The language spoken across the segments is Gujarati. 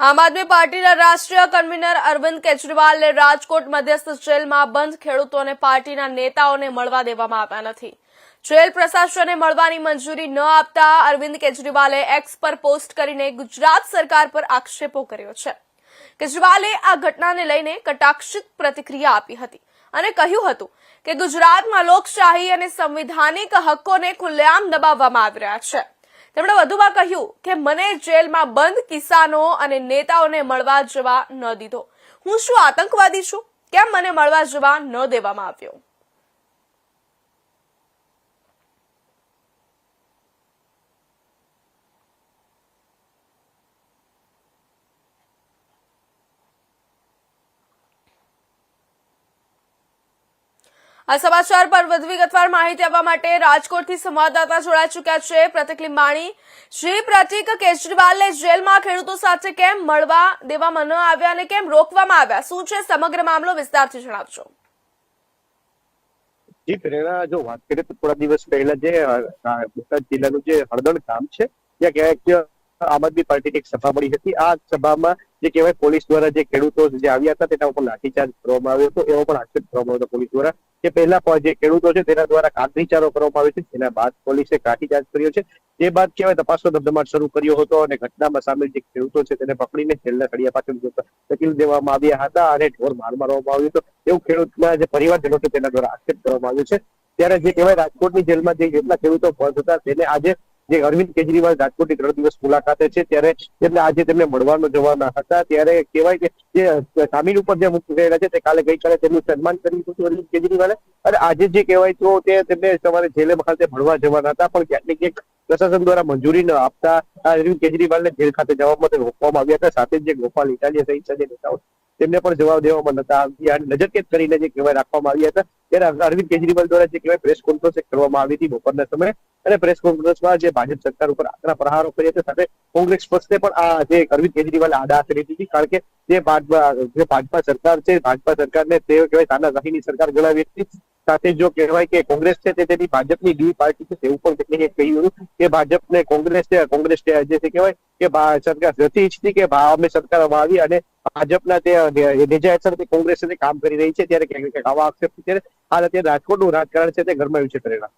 આમ આદમી પાર્ટીના રાષ્ટ્રીય કન્વીનર અરવિંદ કેજરીવાલને રાજકોટ મધ્યસ્થ જેલમાં બંધ ખેડૂતોને પાર્ટીના નેતાઓને મળવા દેવામાં આવ્યા નથી. જેલ પ્રશાસને મળવાની મંજૂરી ન આપતા અરવિંદ કેજરીવાલે એક્સ પર પોસ્ટ કરીને ગુજરાત સરકાર પર આક્ષેપો કર્યો છે. કેજરીવાલે આ ઘટનાને લઈને કટાક્ષિત પ્રતિક્રિયા આપી હતી અને કહ્યું હતું કે ગુજરાતમાં લોકશાહી અને સંવિધાનિક હક્કોને ખુલ્લેઆમ દબાવવામાં આવી રહ્યા છે. તેમણે વધુમાં કહ્યું કે મને જેલમાં બંધ કિસાનો અને નેતાઓને મળવા જવા ન દીધો. હું શું આતંકવાદી છું? કેમ મને મળવા જવા ન દેવામાં આવ્યો? આ સમાચાર પર વધુ વિગતવાર માહિતી આપવા માટે રાજકોટથી સંવાદદાતા જોડાઈ ચૂક્યા છે. પ્રતિક લીંબાણી શ્રી પ્રતિક કેજરીવાલને જેલમાં ખેડૂતો સાથે કેમ મળવા દેવામાં ન આવ્યા અને કેમ રોકવામાં આવ્યા? શું છે? સમગ્ર મામલો વિસ્તારથી જણાવજો. જી, પ્રેરણા, જો વાત કરીએ તો થોડા દિવસ પહેલા જે બોટાદ જિલ્લાનું જે હળદણ ગામ છે, ત્યાં ક્યાંક આમ આદમી પાર્ટીની એક સભા મળી હતી. આ સભામાં જે કહેવાય પોલીસ દ્વારા જે ખેડૂતો જે આવ્યા હતા તેના ઉપર લાઠીચાર્જ કરવામાં આવ્યો હતો, એવો પણ આક્ષેપ કરવામાં આવ્યો હતો પોલીસ દ્વારા કે પહેલા જે ખેડૂતો છે તેના દ્વારા કાઠીચારો કરવામાં આવ્યો છે તેના બાદ પોલીસે કાઠીચાર્જ કર્યો છે. તે બાદ કહેવાય તપાસનો ધમધમાટ શરૂ કર્યો હતો અને ઘટનામાં સામેલ જે ખેડૂતો છે તેને પકડીને છેલ્લા સળિયા પાછળ ધકેલી દેવામાં આવ્યા હતા અને ઢોર માર મારવામાં આવ્યો હતો. એવું ખેડૂતના જે પરિવારજનો છે તેના દ્વારા આક્ષેપ કરવામાં આવ્યો છે. ત્યારે જે કહેવાય રાજકોટની જેલમાં જે જેટલા ખેડૂતો બંધ હતા તેને આજે જે અરવિંદ કેજરીવાલ રાજકોટની ત્રણ દિવસ મુલાકાતે છે, ત્યારે તેમને આજે તેમને મળવાનો જવાના હતા. ત્યારે કહેવાય કે જે જામીન ઉપર જે મુક્ત થયેલા છે, તે કાલે ગઈકાલે તેમનું સન્માન કર્યું હતું અરવિંદ કેજરીવાલે. અને આજે જે કહેવાય તો તે તેમને સવારે જેલે ખાતે મળવા જવાના હતા, પણ ક્યાંક ને ક્યાંક પ્રશાસન દ્વારા મંજૂરી ન આપતા અરવિંદ કેજરીવાલને જેલ ખાતે જવા માટે રોકવામાં આવ્યા હતા. સાથે જ જે ગોપાલ ઇટાલિયા સહિત જે નેતાઓ તેમને પણ જવાબ દેવામાં નતા આવ્યા. અને નજરકેદ કરીને જે કહેવાય રાખવામાં આવ્યા હતા, ત્યારે અરવિંદ કેજરીવાલ દ્વારા જે કહેવાય પ્રેસ કોન્ફરન્સ કરવામાં આવી હતી. બપોરના સમયે અને પ્રેસ કોન્ફરન્સમાં જે ભાજપ સરકાર ઉપર આકરા પ્રહારો કર્યા હતા, સાથે કોંગ્રેસ પક્ષે પણ આ જે અરવિંદ કેજરીવાલે આડા કરી હતી, કારણ કે જે ભાજપા સરકાર છે, ભાજપા સરકારને તે કહેવાય તાનાશાહીની સરકાર ગણાવી હતી. સાથે જો કહેવાય કે કોંગ્રેસ છે તે તેની ભાજપની ડી પાર્ટી છે, તેવું પણ કેટલીક કહ્યું હતું કે ભાજપને કોંગ્રેસ છે, કોંગ્રેસ જે કહેવાય કે સરકાર નથી ઈચ્છતી કે અમે સરકારમાં આવી અને ભાજપના તે નેજા હેઠળ તે કોંગ્રેસ કામ કરી રહી છે, ત્યારે આવા આક્ષેપ ત્યારે હાલ અત્યારે રાજકોટનું રાજકારણ છે, તે ગરમાયું છે, પ્રેરણા.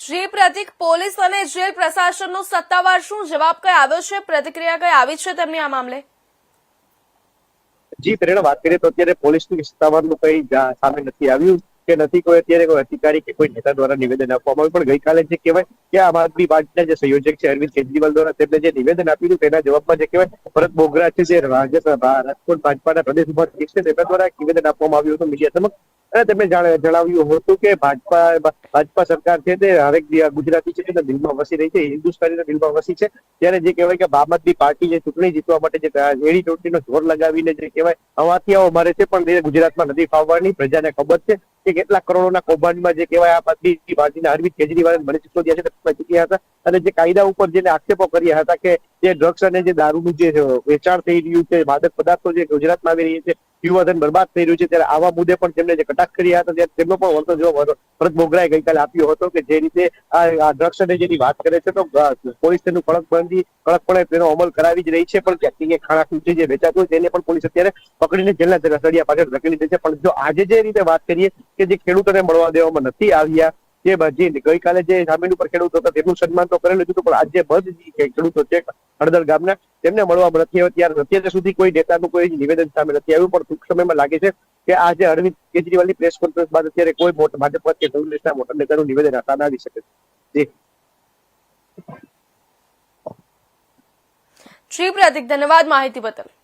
જી પ્રતિક પોલીસ અને જેલ પ્રશાસનનો સત્તાવાર શું જવાબ કઈ આવ્યો છે? પ્રતિક્રિયા કઈ આવી છે તેમની આ મામલે? જી, પ્રેરણા, વાત કરીએ તો અત્યારે પોલીસનું સત્તાવારનું કઈ સામે નથી આવ્યું કે નથી કોઈ, અત્યારે કોઈ અધિકારી કે કોઈ નેતા દ્વારા નિવેદન આપવામાં આવ્યું. પણ ગઈકાલે જે કહેવાય કે આમ આદમી પાર્ટીના જે સંયોજક છે અરવિંદ કેજરીવાલ દ્વારા તેમને જે નિવેદન આપ્યું હતું, તેના જવાબમાં જે કહેવાય, ભરત બોગરા છે, જે રાજકોટ, ભાજપાના પ્રદેશ ઉપાધ્યક્ષ છે તેમના દ્વારા નિવેદન આપવામાં આવ્યું હતું મીડિયા સમક્ષ. અને તેમણે જાણ- જણાવ્યું હતું કે ભાજપા ભાજપા સરકાર છે તે હરેક ગુજરાતી છે તેના દિલમાં વસી રહી છે હિન્દુસ્તાનીના દિલમાં વસી છે. ત્યારે જે કહેવાય કે આદમી પાર્ટી જે ચૂંટણી જીતવા માટે જે એડી ચોટીનો જોર લગાવીને જે કહેવાય હવાથિયાઓ મારે છે પણ તે ગુજરાતમાં નથી ફાવવાની. પ્રજાને ખબર છે કે કેટલા કરોડોના કૌભાંડમાં જે કહેવાય આ આદમી પાર્ટીના અરવિંદ કેજરીવાલ મને સિસોદિયા છે ચૂક્યા હતા. અને જે કાયદા ઉપર જેને આક્ષેપો કર્યા હતા કે જે ડ્રગ્સ અને જે દારૂનું જે વેચાણ થઈ રહ્યું છે, માદક પદાર્થો જે ગુજરાતમાં આવી રહ્યા છે, યુવાધન બરબાદ થઈ રહ્યું છે, ત્યારે આવા મુદ્દે પણ તેમણે જે કટાક્ષ કર્યા હતા, ત્યારે તેમનો પણ વળતો જવાબ ભરત બોગરાએ ગઈકાલે આપ્યો હતો કે જે રીતે આ ડ્રગ્સ અને જેની વાત કરે છે, તો પોલીસ તેનું કડકબંધી, કડકપણે તેનો અમલ કરાવી જ રહી છે, પણ ક્યાંક ખાણા ખુરશી જે વેચાતું હોય તેને પણ પોલીસ અત્યારે પકડીને જેલના સળિયા પાછળ ધકેલી દે છે. પણ જો આજે જે રીતે વાત કરીએ કે જે ખેડૂતોને મળવા દેવામાં નથી આવ્યા જે જે ગઈકાલે જે જામીન ઉપર ખેડૂતો હતા, તેમનું સન્માન તો કરેલું હતું, પણ આજે બંધ ખેડૂતો છે, હળદર ગામના, તેમને મળવા નથી આવ્યા. ત્યારે અત્યારે સુધી કોઈ નેતાનું કોઈ નિવેદન સામે નથી આવ્યું, પણ ટૂંક સમયમાં લાગે છે કે આજે અરવિંદ કેજરીવાલની પ્રેસ કોન્ફરન્સ બાદ અત્યારે કોઈ મોટા ભાજપ કે કોંગ્રેસના મોટા નેતાનું નિવેદન સામે આવી શકે છે. જી, પ્રતિક, ધન્યવાદ માહિતી બદલ.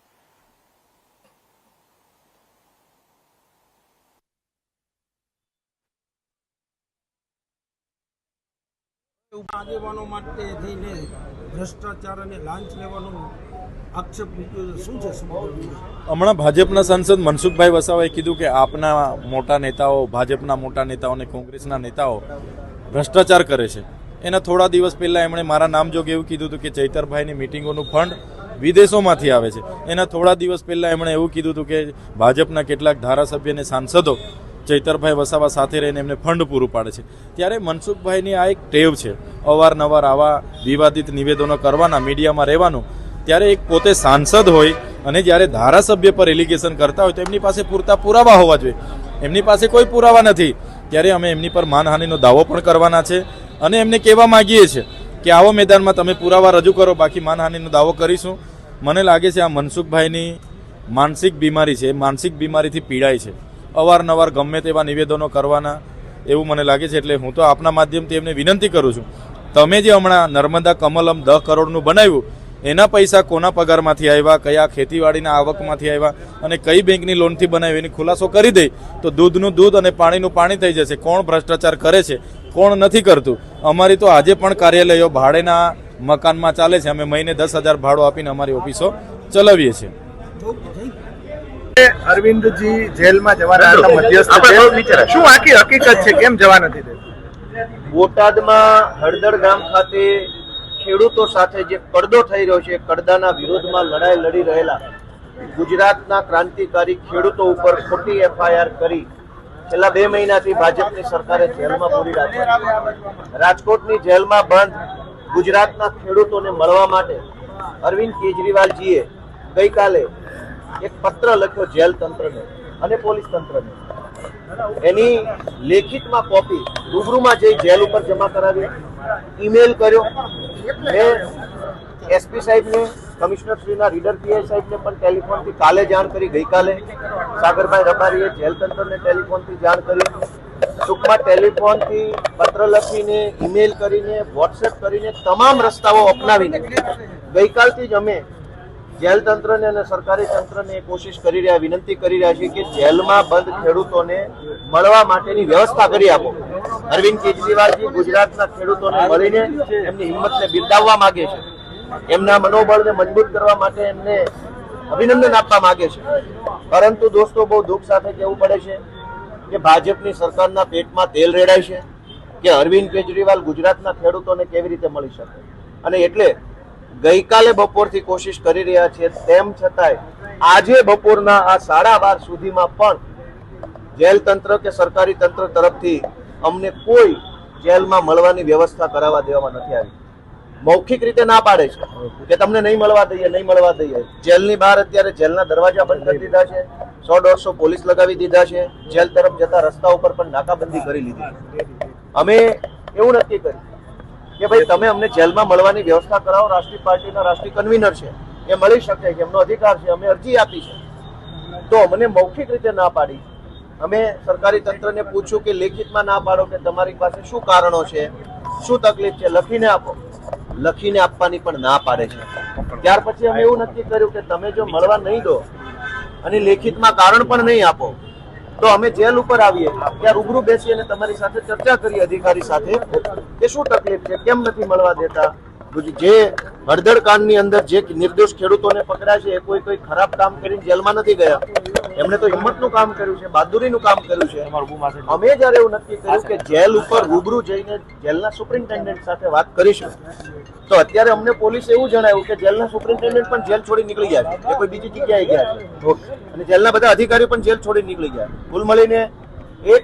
આગેવાનો માટે થઈને ભ્રષ્ટાચાર અને લાંચ લેવાનો આક્ષેપ શું છે હમણાં ભાજપના સાંસદ મનસુખભાઈ વસાવાએ કીધું કે આપના મોટા નેતાઓ, ભાજપના મોટા નેતાઓ અને કોંગ્રેસના નેતાઓ ભ્રષ્ટાચાર કરે છે. એના થોડા દિવસ પહેલાં એમણે મારા નામ જોગે એવું કીધું હતું કે ચૈતરભાઈની મિટિંગોનું ફંડ વિદેશોમાંથી આવે છે. એના થોડા દિવસ પહેલાં એમણે એવું કીધું હતું કે ભાજપના કેટલાક ધારાસભ્ય અને સાંસદો ચૈતરભાઈ વસાવા સાથે રહીને એમને ફંડ પૂરું પાડે છે. ત્યારે મનસુખભાઈની આ એક ટેવ છે, અવારનવાર આવા વિવાદિત નિવેદનો કરવાના, મીડિયામાં રહેવાનું. ત્યારે એક પોતે સાંસદ હોય અને જ્યારે ધારાસભ્ય પર એલિગેશન કરતા હોય તો એમની પાસે પૂરતા પુરાવા હોવા જોઈએ. એમની પાસે કોઈ પુરાવા નથી. ત્યારે અમે એમની પર માનહાનિનો દાવો પણ કરવાના છે અને એમને કહેવા માંગીએ છીએ કે આવો મેદાનમાં તમે પુરાવા રજૂ કરો, બાકી માનહાનિનો દાવો કરીશું. મને લાગે છે આ મનસુખભાઈની માનસિક બીમારી છે, એ માનસિક બીમારીથી પીડાય છે. અવારનવાર ગમે તેવા નિવેદનો કરવાના એવું મને લાગે છે, એટલે હું તો આપના માધ્યમથી એમને વિનંતી કરું છું. તમે જે હમણાં નર્મદા કમલમ દસ કરોડનું બનાવ્યું, એના પૈસા કોના પગારમાંથી આવ્યા, કયા ખેતીવાડીના આવકમાંથી આવ્યા અને કઈ બેંકની લોનથી બનાવી, એની ખુલાસો કરી દે, તો દૂધનું દૂધ અને પાણીનું પાણી થઈ જશે. કોણ ભ્રષ્ટાચાર કરે છે? કોણ નથી કરતું? અમારી તો આજે પણ કાર્યાલયો ભાડેના મકાનમાં ચાલે છે. અમે મહિને દસ હજાર ભાડો આપીને અમારી ઓફિસો ચલાવીએ છીએ. અરવિંદજી જેલમાં જવાના હતા મધ્યસ્થ શું આખી હકીકત છે? કેમ જવા નથી દેતા? બોટાદમાં હળદર ગામ ખાતે ખેડૂતો સાથે જે કડદો થઈ રહ્યો છે કડદાના વિરોધમાં લડાઈ લડી રહેલા ગુજરાતના ક્રાંતિકારી ખેડૂતો ઉપર ખોટી એફઆઈઆર કરી છેલ્લા બે મહિનાથી ભાજપની સરકારે જેલમાં પૂરી રાખી. રાજકોટની જેલમાં બંધ ગુજરાતના ખેડૂતોને મળવા માટે અરવિંદ કેજરીવાલજીએ ગઈકાલે એક પત્ર લખ્યો જેલ તંત્રને અને પોલીસ તંત્રને. એની લેખિતમાં કોપી રૂબરૂમાં જઈ જેલ ઉપર જમા કરાવી ઈમેલ કર્યો. મેં એસપી સાહેબને, કમિશનર શ્રીના રીડર પીઆઈ સાહેબને પણ ટેલિફોનથી કાલે જાણ કરી, ગઈકાલે. સાગરભાઈ રબારીએ જેલ તંત્રને ટેલિફોનથી જાણ કરી. ટૂંકમાં ટેલિફોનથી પત્ર લખીને ઈમેલ કરીને વોટ્સએપ કરીને તમામ રસ્તાઓ અપનાવીને, ગઈકાલથી જ અમે જેલ તંત્રને અને સરકારી તંત્રને કોશિશ કરી રહ્યા, વિનંતી કરી રહ્યા છે કે જેલમાં બંધ ખેડૂતોને મળવા માટેની વ્યવસ્થા કરી આપો. અરવિંદ કેજરીવાલજી ગુજરાતના ખેડૂતોને મળીને એમની હિંમતને બિરદાવવા માંગે છે. એમના મનોબળને મજબૂત કરવા માટે એમને અભિનંદન આપવા માંગે છે. પરંતુ દોસ્તો, બહુ દુઃખ સાથે કહેવું પડે છે કે ભાજપની સરકારના પેટમાં તેલ રેડાય છે કે અરવિંદ કેજરીવાલ ગુજરાતના ખેડૂતોને કેવી રીતે મળી શકે? અને એટલે ગઈકાલે બપોરથી કોશિશ કરી રહ્યા છે તેમ છતાંય આજે બપોરના આ સાડા બાર સુધીમાં પણ જેલ તંત્ર કે સરકારી તંત્ર તરફથી અમને કોઈ જેલમાં મળવાની વ્યવસ્થા કરાવવા દેવામાં નથી આવી. મૌખિક રીતે ના પાડે છે કે તમને નહીં મળવા દઈએ, નહીં મળવા દઈએ. જેલની બહાર અત્યારે જેલના દરવાજા બંધ કરી દીધા છે. સો દોઢસો પોલીસ લગાવી દીધા છે. જેલ તરફ જતા રસ્તા ઉપર પણ નાકાબંધી કરી લીધી અમે એવું નક્કી કર્યું. કે ભાઈ તમે અમને જેલમાં મળવાની વ્યવસ્થા કરાવો, રાષ્ટ્રીય પાર્ટીના રાષ્ટ્રીય કન્વીનર છે, એ મળી શકે કે એમનો અધિકાર છે, અમે અરજી આપી છે. તો મને મૌખિક રીતે ના પાડી. અમે સરકારી તંત્રને પૂછ્યું કે લેખિતમાં ના પાડો કે તમારી પાસે શું કારણો છે, શું તકલીફ છે, લખીને આપો. લખીને આપવાની પણ ના પાડે છે. ત્યાર પછી અમે એવું નક્કી કર્યું કે તમે જો મળવા નહીં દો અને લેખિતમાં કારણ પણ નહીં આપો તો અમે જેલ ઉપર આવીએ. ત્યાં રૂબરૂ બેસી અને તમારી સાથે ચર્ચા કરી અધિકારી સાથે કે શું તકલીફ છે, કેમ નથી મળવા દેતા. જે હળદર કાંડની અંદર જે નિર્દોષ ખેડૂતોને પકડ્યા છે, એ કોઈ કોઈ ખરાબ કામ કરીને જેલમાં નથી ગયા. એમણે તો હિંમતનું કામ કર્યું છે બહાદુરીનું કામ કર્યું છે. અમે જયારે એવું નક્કી કર્યું કે જેલ ઉપર રૂબરૂ જઈને જેલના સુપ્રિન્ટેન્ડન્ટ સાથે વાત કરીશું તો અત્યારે અમને પોલીસ એવું જણાવ્યું કે જેલના સુપ્રિન્ટેન્ડન્ટ પણ જેલ છોડી નીકળી ગયા છે. કોઈ બીજી જગ્યાએ ગયા છે. અને જેલના બધા અધિકારીઓ પણ જેલ છોડી નીકળી ગયા. કુલ મળીને એક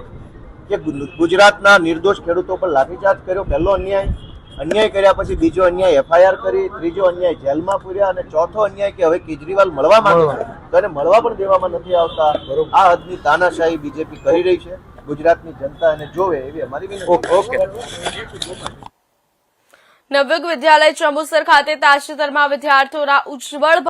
કે ગુજરાતના નિર્દોષ ખેડૂતો પર લાઠીચાર્જ કર્યો પહેલો અન્યાય. અન્યાય કર્યા પછી બીજો અન્યાય એફઆઈઆર કરી ત્રીજો અન્યાય જેલમાં પૂર્યા અને ચોથો અન્યાય કે હવે કેજરીવાલ મળવા માંગે છે. તો એને મળવા પણ દેવામાં નથી આવતા. આ હદની તાનાશાહી બીજેપી કરી રહી છે. ગુજરાતની જનતા એને જોવે એવી અમારી વિનંતી ઓકે નવયુગ વિદ્યાલય ચંબુસર ખાતે તાજેતરમાં વિદ્યાર્થીઓના ઉજ્જવળ